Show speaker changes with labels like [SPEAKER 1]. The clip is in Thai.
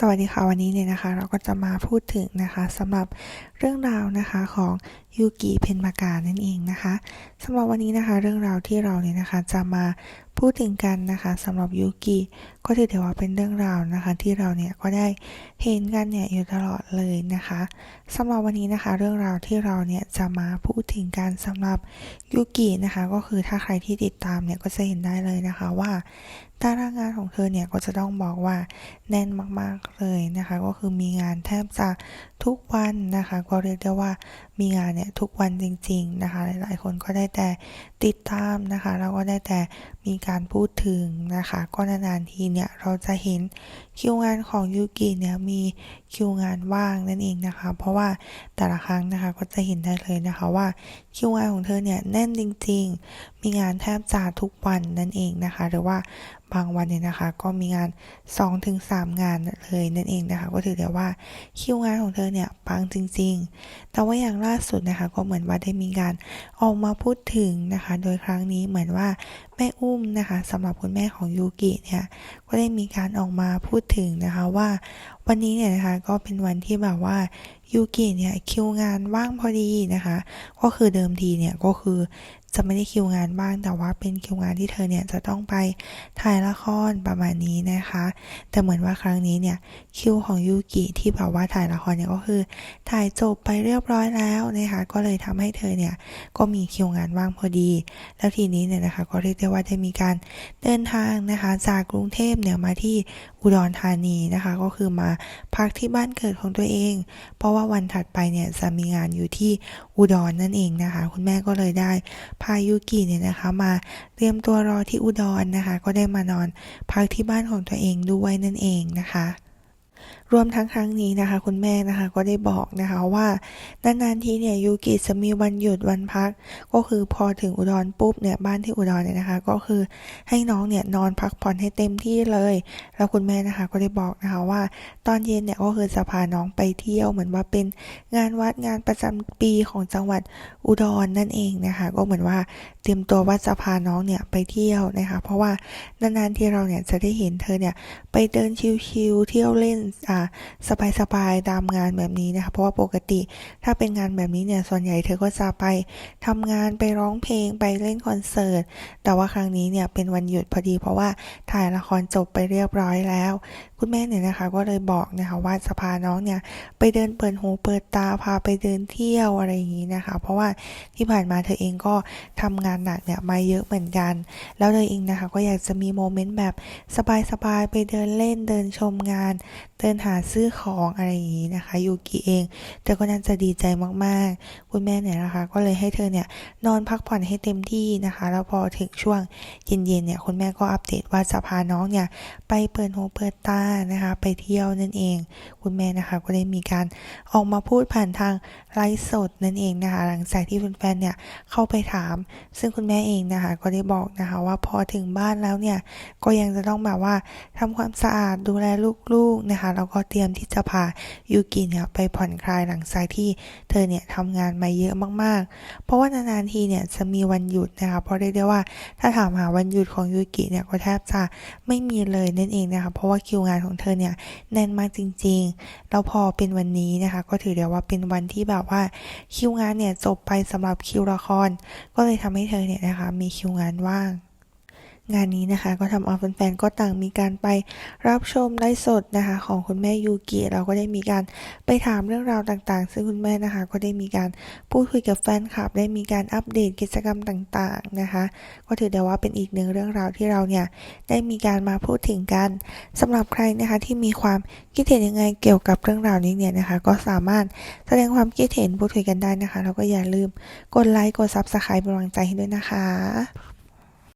[SPEAKER 1] สวัสดีค่ะวันนี้เนี่ยนะคะ เราก็จะมาพูดถึงนะคะสำหรับเรื่องราวนะคะของยูกิเพนมากานั่นเองนะคะสำหรับวันนี้นะคะ เรื่องราวที่เราเนี่ยนะคะจะมา พูดถึงกันนะคะสำหรับยูกิก็ถือได้ว่าเป็นเรื่องราวนะคะ ที่เราเนี่ยก็ได้เห็นกันเนี่ยอยู่ตลอดเลยนะคะสำหรับวันนี้นะคะ เรื่องราวที่เราเนี่ยจะมาพูดถึงกันสำหรับยูกินะคะ ก็คือถ้าใครที่ติดตามเนี่ยก็จะเห็นได้เลยนะคะว่าตารางงานของเธอเนี่ยก็จะต้องบอกว่าแน่นมากๆเลยนะคะ ก็คือมีงานแทบจะทุกวันนะคะ ก็เรียกได้ว่ามีงานเนี่ยทุกวันจริง ๆนะคะ หลายๆคนก็ได้แต่ติดตามนะคะ แล้วก็ได้แต่มีการพูดถึงนะคะ ก็นานๆทีเนี่ยเราจะเห็นคิวงานของยูกิเนี่ยมีคิวงานว่างนั่นเองนะคะ เพราะว่าแต่ละครั้งนะคะก็จะเห็นได้เลยนะคะว่าคิวงานของเธอเนี่ยแน่นจริง ๆ มีงานแทบจะทุกวันนั่นเองนะคะ หรือว่า บางวันเนี่ยนะคะ ก็มีงาน 2-3 งานเลยนั่นเองนะคะ ก็ถือได้ว่าคิวงานของเธอเนี่ยปังจริง ๆ แต่ว่าอย่างล่าสุดนะคะ ก็เหมือนว่าได้มีการออกมาพูดถึงนะคะ โดยครั้งนี้เหมือนว่าแม่อุ้มนะคะสำหรับคุณแม่ของยูกิเนี่ยก็ได้มีการออกมาพูดถึงนะคะว่า วันนี้เนี่ยนะคะก็เป็นวันที่แบบว่ายูกิเนี่ยคิวงานว่างพอดีนะคะ ก็คือเดิมทีเนี่ยก็คือจะไม่ได้คิวงานบ้างแต่ว่าเป็นคิวงานที่เธอเนี่ยจะต้องไปถ่ายละครประมาณนี้นะคะ แต่เหมือนว่าครั้งนี้เนี่ยคิวของยูกิที่แบบว่าถ่ายละครเนี่ยก็คือ ถ่ายจบไปเรียบร้อยแล้วนะคะก็เลยทำให้เธอเนี่ยก็มีคิวงานว่างพอดี แล้วทีนี้เนี่ยนะคะก็เรียกได้ว่าได้มีการเดินทางนะคะจากกรุงเทพเนี่ยมาที่อุดรธานีนะคะ ก็คือมาพักที่บ้านเกิดของตัวเอง เพราะว่าวันถัดไปเนี่ยจะมีงานอยู่ที่อุดรนนั่นเองนะคะ คุณแม่ก็เลยได้พายุกิเนี่ยนะคะมาเตรียมตัวรอที่อุดรนะคะ ก็ได้มานอนพักที่บ้านของตัวเองด้วยนั่นเองนะคะ รวมทั้งครั้งนี้นะคะ คุณแม่นะคะก็ได้บอกนะคะว่านานๆทีเนี่ยยูกิจะมีวันหยุดวันพัก ก็คือพอถึงอุดรปุ๊บเนี่ยบ้านที่อุดรเนี่ยนะคะ ก็คือให้น้องเนี่ยนอนพักผ่อนให้เต็มที่เลย แล้วคุณแม่นะคะก็ได้บอกนะคะว่า ตอนเย็นเนี่ยก็คือจะพาน้องไปเที่ยวเหมือนว่าเป็นงานวัดงานประจำปีของจังหวัดอุดรนั่นเองนะคะ ก็เหมือนว่าเตรียมตัวว่าจะพาน้องเนี่ยไปเที่ยวนะคะ เพราะว่านานๆที่เราเนี่ยจะได้เห็นเธอเนี่ยไปเดินชิลๆเที่ยวเล่นสบายๆตามงานแบบนี้นะคะ เพราะว่าปกติถ้าเป็นงานแบบนี้เนี่ย ส่วนใหญ่เธอก็จะไปทำงานไปร้องเพลงไปเล่นคอนเสิร์ต แต่ว่าครั้งนี้เนี่ยเป็นวันหยุดพอดี เพราะว่าถ่ายละครจบไปเรียบร้อยแล้วคุณแม่เนี่ยนะคะก็เลยบอกนะคะว่าจะพาน้องเนี่ยไปเดินเปิดหูเปิดตาพาไปเดินเที่ยวอะไรอย่างนี้นะคะ เพราะว่าที่ผ่านมาเธอเองก็ทำงานหนักเนี่ยมาเยอะเหมือนกัน แล้วเธอเองนะคะก็อยากจะมีโมเมนต์แบบสบายๆไปเดินเล่นเดินชมงาน เดินหาซื้อของอะไรอย่างนี้นะคะยูกิเองเธอก็น่าจะดีใจมากๆ คุณแม่เนี่ยนะคะ ก็เลยให้เธอเนี่ยนอนพักผ่อนให้เต็มที่นะคะ แล้วพอถึงช่วงเย็นๆเนี่ยคุณแม่ก็อัปเดตว่าจะพาน้องเนี่ยไปเปิดหูเปิดตานะคะไปเที่ยวนั่นเอง คุณแม่นะคะก็ได้มีการออกมาพูดผ่านทางไลฟ์สดนั่นเองนะคะหลังจากที่แฟนๆเนี่ยเข้าไปถาม ซึ่งคุณแม่เองนะคะก็ได้บอกนะคะว่าพอถึงบ้านแล้วเนี่ยก็ยังจะต้องแบบว่าทำความสะอาดดูแลลูกๆนะคะแล้วก็เตรียมที่จะพายูกิเนี่ยไปผ่อนคลายหลังจากที่เธอเนี่ยทำงานมาเยอะมากๆ เพราะว่านานๆทีเนี่ยจะมีวันหยุดนะคะเพราะเรียกได้ว่าถ้าถามหาวันหยุดของยูกิเนี่ยก็แทบจะไม่มีเลยนั่นเองนะคะเพราะว่าคิวงานของเธอเนี่ยแน่นมากจริงๆ แล้วพอเป็นวันนี้นะคะ ก็ถือได้ว่าเป็นวันที่แบบว่าคิวงานเนี่ยจบไปสำหรับคิวละคร ก็เลยทำให้เธอเนี่ยนะคะมีคิวงานว่าง งานนี้นะคะก็ทำเอาแฟนๆก็ต่างมีการไปรับชมไลฟ์สดนะคะของคุณแม่ยูกิเราก็ได้มีการไปถามเรื่องราวต่างๆ ซึ่งคุณแม่นะคะก็ได้มีการพูดคุยกับแฟนคลับ ได้มีการอัปเดตกิจกรรมต่างๆนะคะก็ถือได้ว่าเป็นอีกหนึ่งเรื่องราวที่เราเนี่ยได้มีการมาพูดถึงกันสำหรับใครนะคะที่มีความคิดเห็นยังไงเกี่ยวกับเรื่องราวนี้เนี่ยนะคะ ก็สามารถแสดงความคิดเห็นพูดคุยกันได้นะคะแล้วก็อย่าลืมกดไลค์กดซับสไครป์เป็นกำลังใจให้ด้วยนะคะ